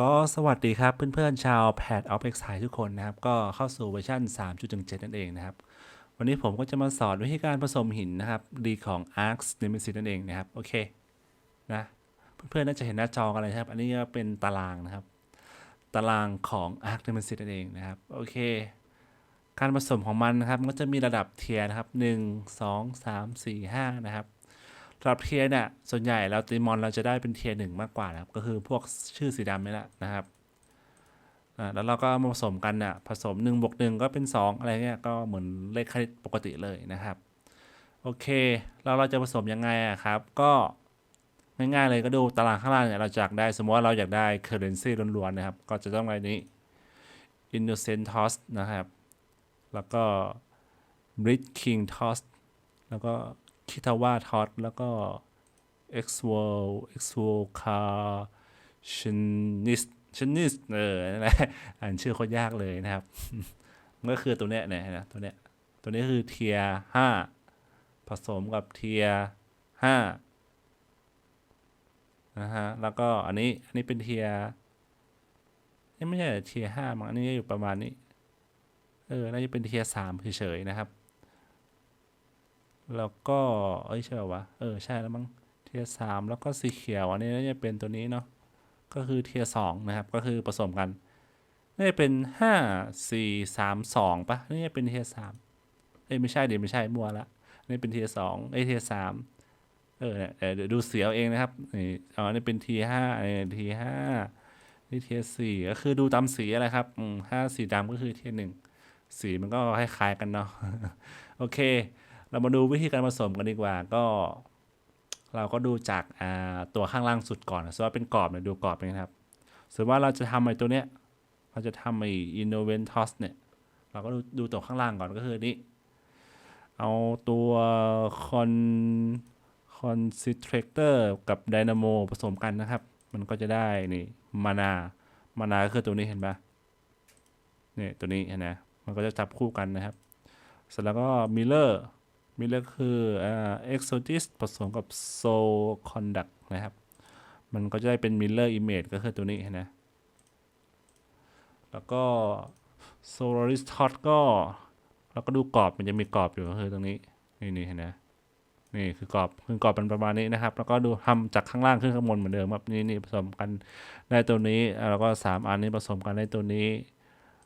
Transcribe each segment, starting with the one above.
ก็สวัสดีครับเพื่อนๆชาว Pad of Exile ทุกคนนะครับ ก็เข้าสู่เวอร์ชัน3.17 นั่นเองนะครับ วันนี้ผมก็จะมาสอนวิธีการผสมหินนะครับ ดีของ Arx Nemesis นั่นเองนะครับ โอเคนะเพื่อนๆน่าจะเห็นหน้าจอกันเลยครับ อันนี้ก็เป็นตารางนะครับ ตารางของ Arx Nemesis นั่นเองนะครับ โอเค การผสมของมันนะครับมันก็จะมีระดับเทียร์นะครับ 1 2 3 4 5 นะครับ รับเทียเนี่ยส่วนใหญ่เราตีมอนเราจะได้เป็นเทียหนึ่งมากกว่านะครับ ก็คือพวกชื่อสีดำนี่แหละนะครับอ่าแล้วเราก็มาผสมกันน่ะผสม1บวก1ก็เป็น 2 อะไรเงี้ยก็เหมือนเลขคณิตปกติเลยนะครับ โอเคแล้วเราจะผสมยังไงอะครับ ก็ง่ายๆเลยก็ดูตารางข้างล่างเนี่ยเราอยากได้สมมติว่าเราอยากได้ currency ล้วนๆนะครับ ก็จะต้องอะไรนี้ innocent toss นะครับ แล้วก็ bridge king toss แล้วก็ คิทาวาทอสแล้วก็ x w o r l x w o r l คาชินิสชินิสเออนั่นแหละอ่านชื่อโคตรยากเลยนะครับ ก็คือตัวเนี้ยเนี่ยนะตัวเนี้ยตัวนี้คือเทียห้าผสมกับเทียห้านะฮะ แล้วก็อันนี้ อันนี้เป็นเทียนี่ไม่ใช่เทียห้ามั้งอันนี้อยู่ประมาณนี้ เออ น่าจะเป็นเทียสามเฉยๆนะครับ แล้วก็เอ้ยใช่ป่าวะเออใช่แล้วมั้งเทียสามแล้วก็สีเขียวอันนี้น่าจะเป็นตัวนี้เนาะก็คือเทียสองนะครับก็คือผสมกันน่าจะเป็นห้าสี่สามสองปะนี่จะเป็นเทียสามเอ้ยไม่ใช่เดี๋ยวไม่ใช่มัวละนี่เป็นเทียสองเอ้ยเทียสามเออเนี่ยเดี๋ยวดูเสียวเองนะครับนี่อ๋อนี่เป็นทีห้าอันนี้ทีห้านี่เทียสี่ก็คือดูตามสีอะไรครับอืมห้าสีดำก็คือเทียหนึ่งสีมันก็คล้ายๆกันเนาะโอเค เรามาดูวิธีการผสมกันดีกว่าก็ เราก็ดูจากตัวข้างล่างสุดก่อนสมมติว่าเป็นกรอบเนี่ยดูกรอบนะครับสมมติว่าเราจะทำไอ้ตัวเนี้ยเราจะทำไอ้ Innoventos เนี่ย เราก็ดูดูตัวข้างล่างก่อนก็คือนี้ เอาตัว Con Concentrator กับ Dynamo ผสมกันนะครับ มันก็จะได้นี่มานามานาคือตัวนี้เห็นปะเนี่ยตัวนี้เห็นไหมมันก็จะจับคู่กันนะครับ เสร็จแล้วก็ Miller มิเลอร์คือเอ่า exotis ผสมกับ soul conduct นะครับ มันก็จะได้เป็น mirror image ก็คือตัวนี้นไหมแล้วก็ solaris tot ก็ เราก็ดูกรอบมันจะมีกรอบอยู่ก็คือตรงนี้ นี่นี่เห็นไหมนี่คือกรอบคือกรอบเป็นประมาณนี้นะครับ แล้วก็ดูทำจากข้างล่างขึ้นข้างบนเหมือนเดิมครับนี่นี่ผสมกันได้ตัวนี้แล้วก็สามอันนี้ผสมกันได้ตัวนี้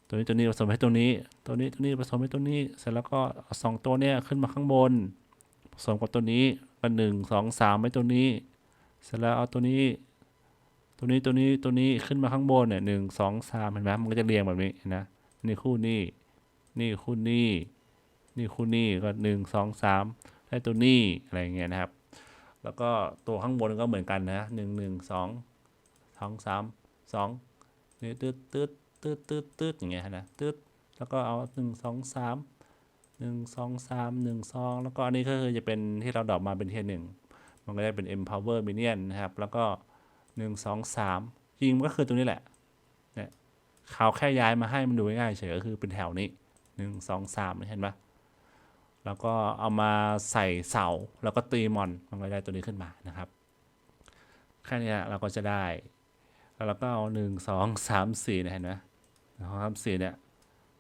ตัวนี้ตัวนี้ผสมให้ตัวนี้ ตัวนี้ตัวนี้ผสมให้ตัวนี้ เสร็จแล้วก็สองตัวเนี้ยขึ้นมาข้างบน ผสมกับตัวนี้กันหนึ่งสองสามไว้ตัวนี้ เสร็จแล้วเอาตัวนี้ ตัวนี้ตัวนี้ตัวนี้ขึ้นมาข้างบนเนี่ยหนึ่งสองสามเห็นไหมมันก็จะเรียงแบบนี้นะนี่คู่นี้ นี่คู่นี้ นี่คู่นี้ก็หนึ่งสองสามได้ตัวนี้อะไรเงี้ยนะครับ แล้วก็ตัวข้างบนก็เหมือนกันนะหนึ่งหนึ่งสองสองสามสองนี่ตืดตืด ตืดตืดตืดอย่างเงี้ยนะตืดแล้วก็เอาหนึ่งสองสามหนึ่งสองสามหนึ่งสองแล้วก็อันนี้ก็คือจะเป็นที่เราดอกมาเป็นเทียหนึ่งมันก็ได้เป็น empower minion นะครับ แล้วก็หนึ่งสองสามจริงก็คือตรงนี้แหละเนี่ยเขาแค่ย้ายมาให้มันดูง่ายเฉยก็คือเป็นแถวนี้หนึ่งสองสามเห็นปะแล้วก็เอามาใส่เสาแล้วก็ตีมอนมันก็ได้ตัวนี้ขึ้นมานะครับแค่นี้เราก็จะได้ แล้วเราก็เอาหนึ่งสองสามสี่เห็นไหม สองสามสี่เนี่ย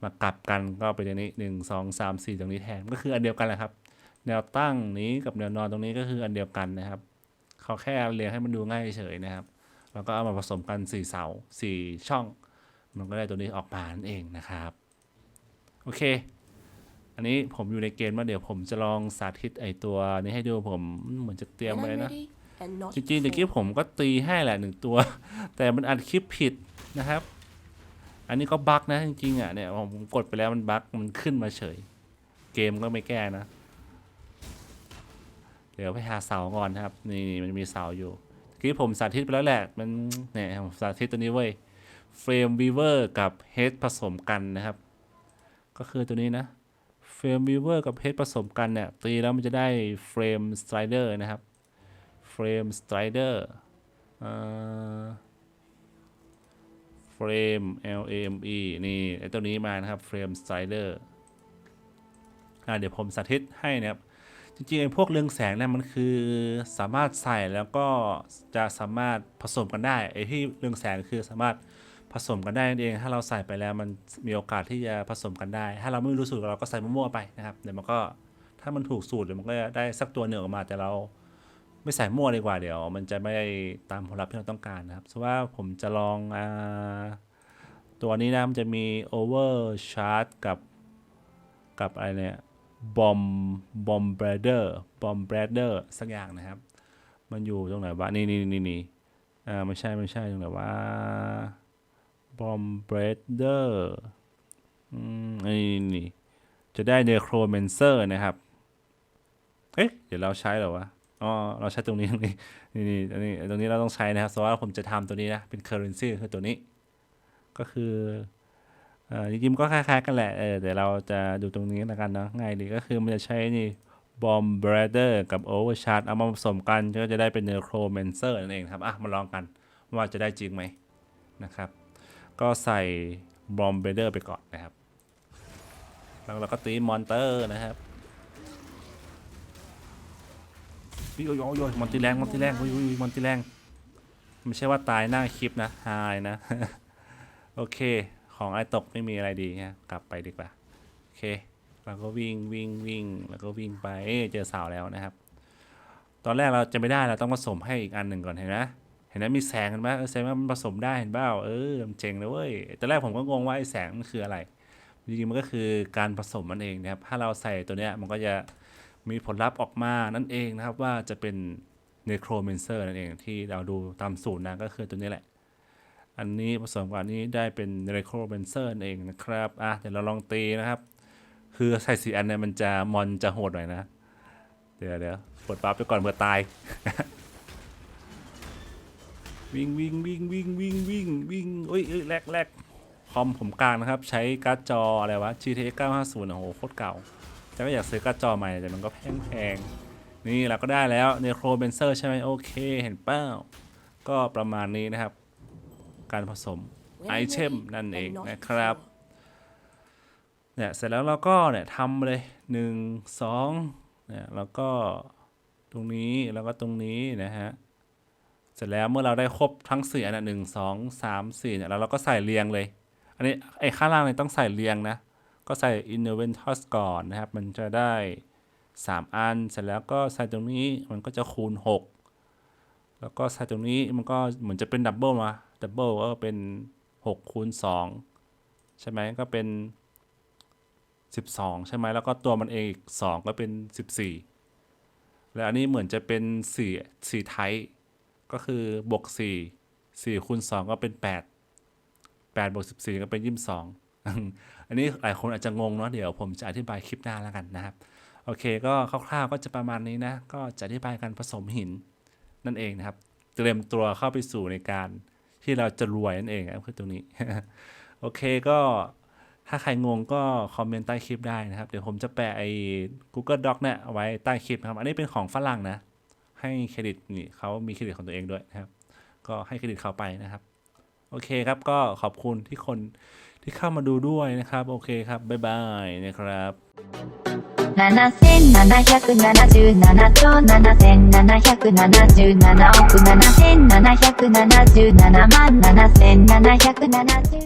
มากลับกันก็เป็นอย่างนี้หนึ่งสองสามสี่ตรงนี้แทนก็คืออันเดียวกันแหละครับ แนวตั้งนี้กับแนวนอนตรงนี้ก็คืออันเดียวกันนะครับเขาแค่เรียงให้มันดูง่ายเฉยนะครับแล้วก็เอามาผสมกันสี่เสาสี่ช่อง มันก็ได้ตัวนี้ออกมานั่นเองนะครับโอเค อันนี้ผมอยู่ในเกณฑ์ว่าเดี๋ยวผมจะลองสาธิตไอตัวนี้ให้ดูผมเหมือนจะเตรียม When ไว้ I'm นะ ready and not จริงๆตะกี้ before. ผมก็ตีให้แหละหนึ่งตัว แต่มันอัดคลิปผิดนะครับ อันนี้ก็บั๊กนะจริงๆอะเนี่ยผมกดไปแล้วมันบั๊กมันขึ้นมาเฉย เกมก็ไม่แก้นะ เดี๋ยวไปหาเสาก่อนครับ นี่มันมีเสาอยู่ตะกี้ผมสาธิตไปแล้วแหละ มันเนี่ยผมสาธิตตัวนี้เว้ยเฟรมวีเวอร์กับเฮดผสมกันนะครับ ก็คือตัวนี้นะเฟรมวีเวอร์กับเฮดผสมกันเนี่ยตีแล้วมันจะได้เฟรมสไลเดอร์นะครับเฟรมสไตรเดอร์เฟ รม L A M E นี่ไอตัวนี้มานะครับเฟรมสไตรเดอร์เดี๋ยวผมสาธิตให้นะครับ จริงๆไอ้พวกเรืองแสงเนี่ยมันคือสามารถใส่แล้วก็จะสามารถผสมกันได้ไอ้ที่เรืองแสงคือสามารถผสมกันได้นั่นเอง ถ้าเราใส่ไปแล้วมันมีโอกาสที่จะผสมกันได้ ถ้าเราไม่รู้สูตรเราก็ใส่มั่วๆไปนะครับ เดี๋ยวมันก็ถ้ามันถูกสูตรเดี๋ยวมันก็จะได้สักตัวหนึ่งออกมาแต่เรา ไม่ใส่มั่วดีกว่าเดี๋ยว มันจะไม่ได้ตามผลลัพธ์ที่เราต้องการนะครับสมมติว่าผมจะลองอตัวนี้นะมันจะมี overcharge กับกับอะไรเนี่ย bomb bomb blader bomb blader สักอย่างนะครับ มันอยู่ตรงไหนวะนี่นี่นี่นี่อ่าไม่ใช่ไม่ใช่ตรงไหนวะ bomb blader อืมนี่นี่จะได้ necromancer นะครับ เอ๊ะ เดี๋ยวเราใช้หรอวะ อ๋อเราใช้ตรงนี้ตรงนี้นี่นี่อันนี้ตรงนี้เราต้องใช้นะครับสมมติว่าผมจะทำตัวนี้นะเป็น currency คือตัวนี้ ก็คือเอ่อจริงๆมันก็คล้ายๆกันแหละเออแต่เราจะดูตรงนี้แล้วกันเนาะง่ายดีก็คือมันจะใช้นี่ bomb blader กับ overcharge เอามาผสมกันก็จะได้เป็น necromancer นั่นเองครับอะมาลองกันว่าจะได้จริงไหมนะครับ ก็ใส่ bomb blader ไปก่อนนะครับแล้วเราก็ตีมอนเตอร์นะครับ โอ้ยโอ้ยมอนติแรงมอนติแรงวิวมอนติแรงไม่ใช่ว่าตายหน้าคลิปนะหายนะ โอเค ของไอ้ตกไม่มีอะไรดีฮะกลับไปดีกว่า โอเคเราก็วิ่งวิ่งวิ่งแล้วก็วิ่งไปเอ้ยเจอสาวแล้วนะครับ ตอนแรกเราจะไม่ได้เราต้องผสมให้อีกอันหนึ่งก่อนเห็นไหมเห็นไหมมีแสงกันไหมแสงว่ามันผสมได้เห็นเปล่าเออมันเจ๋งนะเว้ยตอนแรกผมก็งงว่าไอ้แสงมันคืออะไรจริงๆมันก็คือการผสมมันเองนะครับ ถ้าเราใส่ตัวเนี้ยมันก็จะ มีผลลัพธ์ออกมานั่นเองนะครับว่าจะเป็น necromancer นั่นเองที่เราดูตามสูตรนะก็คือตัวนี้แหละ อันนี้ผสมกับอันนี้ได้เป็น necromancer นั่นเองนะครับอะเดี๋ยวเราลองตีนะครับ คือใส่สีอันเนี่ยมันจะมอนจะโหดหน่อยนะ เดี๋ยวเดี๋ยวกดปั๊บไปก่อนเพื่อตาย วิ่งวิ่งวิ่งวิ่งวิ่งวิ่งวิ่งอุ้ยเอ้ยแลกแลกคอมผมกลางนะครับ ใช้การ์ดจออะไรวะ GTX 950โอ้โหโคตรเก่า แต่ก็อยากซื้อการ์ดจอใหม่แต่มันก็แพงแพงๆนี่เราก็ได้แล้ว Necromancer ใช่ไหมโอเคเห็นเป้าก็ประมาณนี้นะครับ การผสมไอเทมนั่นเองนะครับเนี่ยเสร็จแล้วเราก็เนี่ยทำเลยหนึ่งสองเนี่ยแล้วก็ตรงนี้แล้วก็ตรงนี้นะฮะเสร็จแล้วเมื่อเราได้ครบทั้งสี่อันนะหนึ่งสองสามสี่เนี่ยแล้วเราก็ใส่เรียงเลย อันนี้ไอ้ข้างล่างเนี่ยต้องใส่เรียงนะ ก็ใส่ inventus ก่อนนะครับ มันจะได้ 3 อัน เสร็จแล้วก็ใส่ตรงนี้มันก็จะคูณ 6 แล้วก็ใส่ตรงนี้มันก็เหมือนจะเป็นดับเบิลมาดับเบิลก็เป็น6คูณ2ใช่ไหมก็เป็น 12 ใช่ไหมแล้วก็ตัวมันเองอีก 2 ก็เป็น 14 แล้วอันนี้เหมือนจะเป็น4 4ไทป์ก็คือบวก 4 4คูณ2ก็เป็น 8 8บวก14 ก็เป็น 22 อันนี้หลายคนอาจจะงงเนาะเดี๋ยวผมจะอธิบายคลิปหน้าแล้วกันนะครับ โอเคก็คร่าวๆก็จะประมาณนี้นะ ก็จะอธิบายการผสมหินนั่นเองนะครับ เตรียมตัวเข้าไปสู่ในการที่เราจะรวยนั่นเองนะครับคือตรงนี้ โอเคก็ถ้าใครงงก็คอมเมนต์ใต้คลิปได้นะครับ เดี๋ยวผมจะแปะไอ้ Google Doc เนี่ยเอาไว้ใต้คลิปนะครับ อันนี้เป็นของฝรั่งนะ ให้เครดิตนี่เขามีเครดิตของตัวเองด้วยนะครับ ก็ให้เครดิตเขาไปนะครับ โอเคครับก็ขอบคุณที่คน ที่เข้ามาดูด้วยนะครับ โอเคครับ บ๊ายบายนะครับ 7777兆7777亿7777万7770